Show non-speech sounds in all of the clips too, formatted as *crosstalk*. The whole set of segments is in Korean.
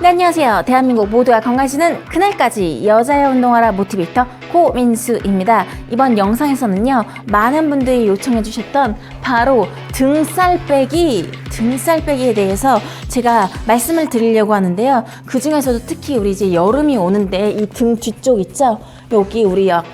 네, 안녕하세요. 대한민국 모두가 건강해지는 그날까지 여자의 운동하라 모티베이터 고민수입니다. 이번 영상에서는요, 많은 분들이 요청해주셨던 바로 등살 빼기, 등살 빼기에 대해서 제가 말씀을 드리려고 하는데요. 그 중에서도 특히 우리 이제 여름이 오는데 이 등 뒤쪽 있죠? 여기 우리 약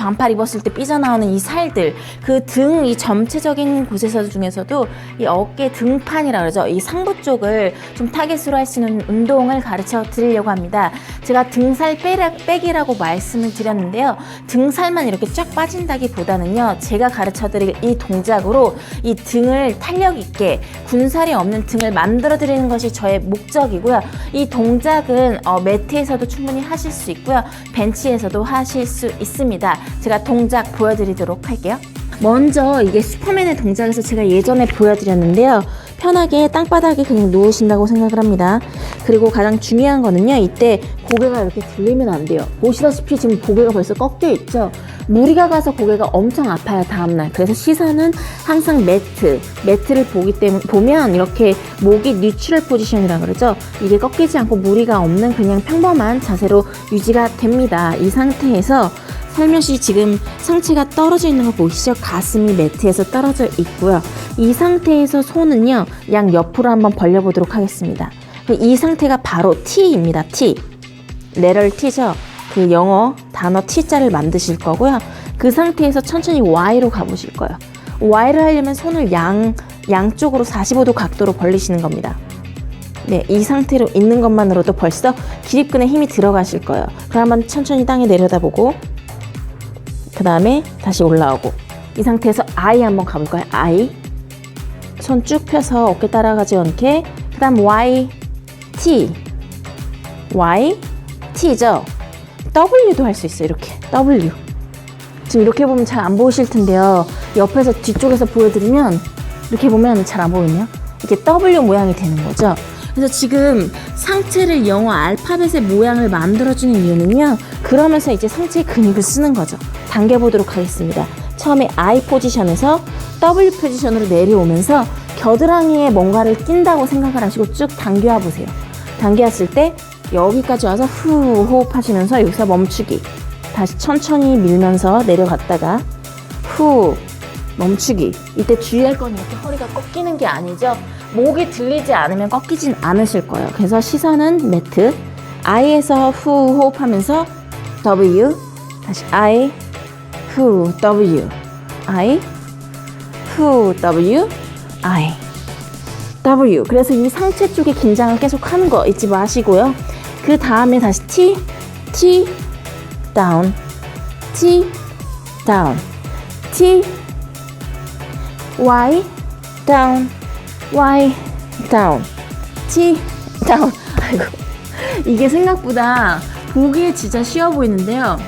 반팔 입었을 때 삐져나오는 이 살들 그 등 이 전체적인 곳에서 중에서도 이 어깨 등판이라 그러죠. 이 상부 쪽을 좀 타겟으로 할 수 있는 운동을 가르쳐 드리려고 합니다. 제가 등살 빼기라고 말씀을 드렸는데요. 등살만 이렇게 쫙 빠진다기보다는요 제가 가르쳐 드릴 이 동작으로 이 등을 탄력 있게 군살이 없는 등을 만들어 드리는 것이 저의 목적이고요. 이 동작은 어, 매트에서도 충분히 하실 수 있고요. 벤치에서도 하실 수 있습니다 제가 동작 보여드리도록 할게요. 먼저 이게 슈퍼맨의 동작에서 제가 예전에 보여드렸는데요. 편하게 땅바닥에 그냥 누우신다고 생각을 합니다. 그리고 가장 중요한 거는요. 이때 고개가 이렇게 들리면 안 돼요. 보시다시피 지금 고개가 벌써 꺾여 있죠. 무리가 가서 고개가 엄청 아파요. 다음날. 그래서 시선은 항상 매트, 매트를 보기 때문에 보면 이렇게 목이 뉴트럴 포지션이라 그러죠. 이게 꺾이지 않고 무리가 없는 그냥 평범한 자세로 유지가 됩니다. 이 상태에서 살며시 지금 상체가 떨어져 있는 거 보이시죠? 가슴이 매트에서 떨어져 있고요. 이 상태에서 손은요, 양 옆으로 한번 벌려보도록 하겠습니다. 이 상태가 바로 T입니다. T. 레럴 T죠? 그 영어 단어 T자를 만드실 거고요. 그 상태에서 천천히 Y로 가보실 거예요. Y를 하려면 손을 양, 양쪽으로 45도 각도로 벌리시는 겁니다. 네, 이 상태로 있는 것만으로도 벌써 기립근에 힘이 들어가실 거예요. 그럼 한번 천천히 땅에 내려다보고 그 다음에 다시 올라오고 이 상태에서 I 한번 가볼까요? I. 손 쭉 펴서 어깨 따라가지 않게 그 다음 Y T. Y T죠? W도 할 수 있어요. 이렇게. W. 지금 이렇게 보면 잘 안 보이실 텐데요. 옆에서 뒤쪽에서 보여드리면 이렇게 보면 잘 안 보이네요. 이게 W 모양이 되는 거죠 그래서 지금 상체를 영어 알파벳의 모양을 만들어주는 이유는요. 그러면서 이제 상체 근육을 쓰는 거죠. 당겨보도록 하겠습니다. 처음에 I 포지션에서 W 포지션으로 내려오면서 겨드랑이에 뭔가를 낀다고 생각을 하시고 쭉 당겨와 보세요. 당겨왔을 때 여기까지 와서 후 호흡하시면서 여기서 멈추기. 다시 천천히 밀면서 내려갔다가 후 멈추기. 이때 주의할 건 이렇게 허리가 꺾이는 게 아니죠. 목이 들리지 않으면 꺾이진 않으실 거예요. 그래서 시선은 매트. I에서 후 호흡하면서 W. 다시 I. 후 W. I. 후 W. I. W. 그래서 이 상체 쪽에 긴장을 계속 하는 거 잊지 마시고요. 그 다음에 다시 T. T. 다운. T. 다운. T. Y. 다운. Y down, T down. *laughs* 아이고 이게 생각보다 보기에 진짜 쉬워 보이는데요.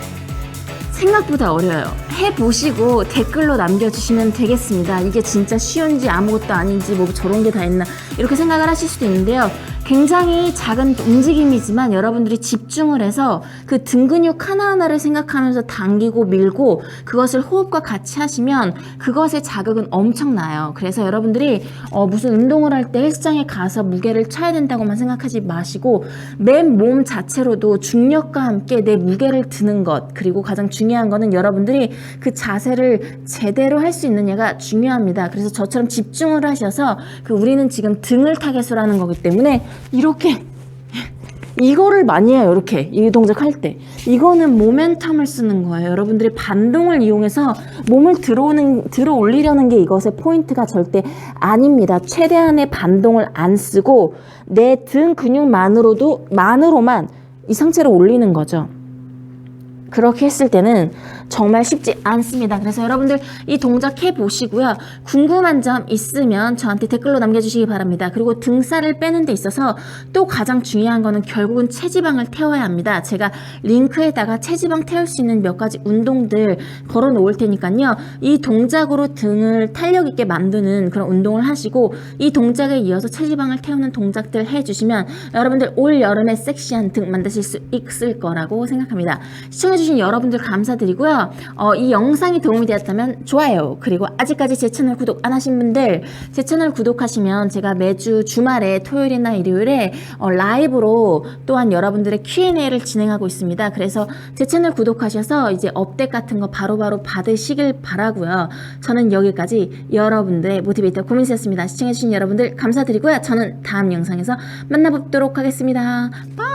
생각보다 어려워요. 해보시고 댓글로 남겨주시면 되겠습니다. 이게 진짜 쉬운지 아무것도 아닌지 뭐 저런 게 다 있나 이렇게 생각을 하실 수도 있는데요. 굉장히 작은 움직임이지만 여러분들이 집중을 해서 그 등 근육 하나하나를 생각하면서 당기고 밀고 그것을 호흡과 같이 하시면 그것의 자극은 엄청나요. 그래서 여러분들이 어 무슨 운동을 할 때 헬스장에 가서 무게를 쳐야 된다고만 생각하지 마시고 내몸 자체로도 중력과 함께 내 무게를 드는 것 그리고 가장 중요한 거는 여러분들이 그 자세를 제대로 할 수 있느냐가 중요합니다. 그래서 저처럼 집중을 하셔서 그 우리는 지금 등을 타겟으로 하는 거기 때문에 이렇게 이거를 많이 해요. 이렇게 이 동작 할 때. 이거는 모멘텀을 쓰는 거예요. 여러분들이 반동을 이용해서 몸을 들어오는 들어 올리려는 게 이것의 포인트가 절대 아닙니다. 최대한의 반동을 안 쓰고 내 등 근육만으로도 만으로만 이 상체를 올리는 거죠. 그렇게 했을 때는 정말 쉽지 않습니다. 그래서 여러분들 이 동작 해 보시고요. 궁금한 점 있으면 저한테 댓글로 남겨주시기 바랍니다. 그리고 등살을 빼는 데 있어서 또 가장 중요한 거는 결국은 체지방을 태워야 합니다. 제가 링크에다가 체지방 태울 수 있는 몇 가지 운동들 걸어 놓을 테니까요. 이 동작으로 등을 탄력 있게 만드는 그런 운동을 하시고 이 동작에 이어서 체지방을 태우는 동작들 해주시면 여러분들 올 여름에 섹시한 등 만드실 수 있을 거라고 생각합니다. 시청해주 신 여러분들 감사드리고요. 어, 이 영상이 도움이 되었다면 좋아요. 그리고 아직까지 제 채널 구독 안 하신 분들 제 채널 구독하시면 제가 매주 주말에 토요일이나 일요일에 어, 라이브로 또한 여러분들의 Q&A를 진행하고 있습니다. 그래서 제 채널 구독하셔서 이제 업데이트 같은 거 바로바로 받으시길 바라고요. 저는 여기까지 여러분들의 모티베이터 고민수였습니다. 시청해주신 여러분들 감사드리고요. 저는 다음 영상에서 만나뵙도록 하겠습니다. 빠이!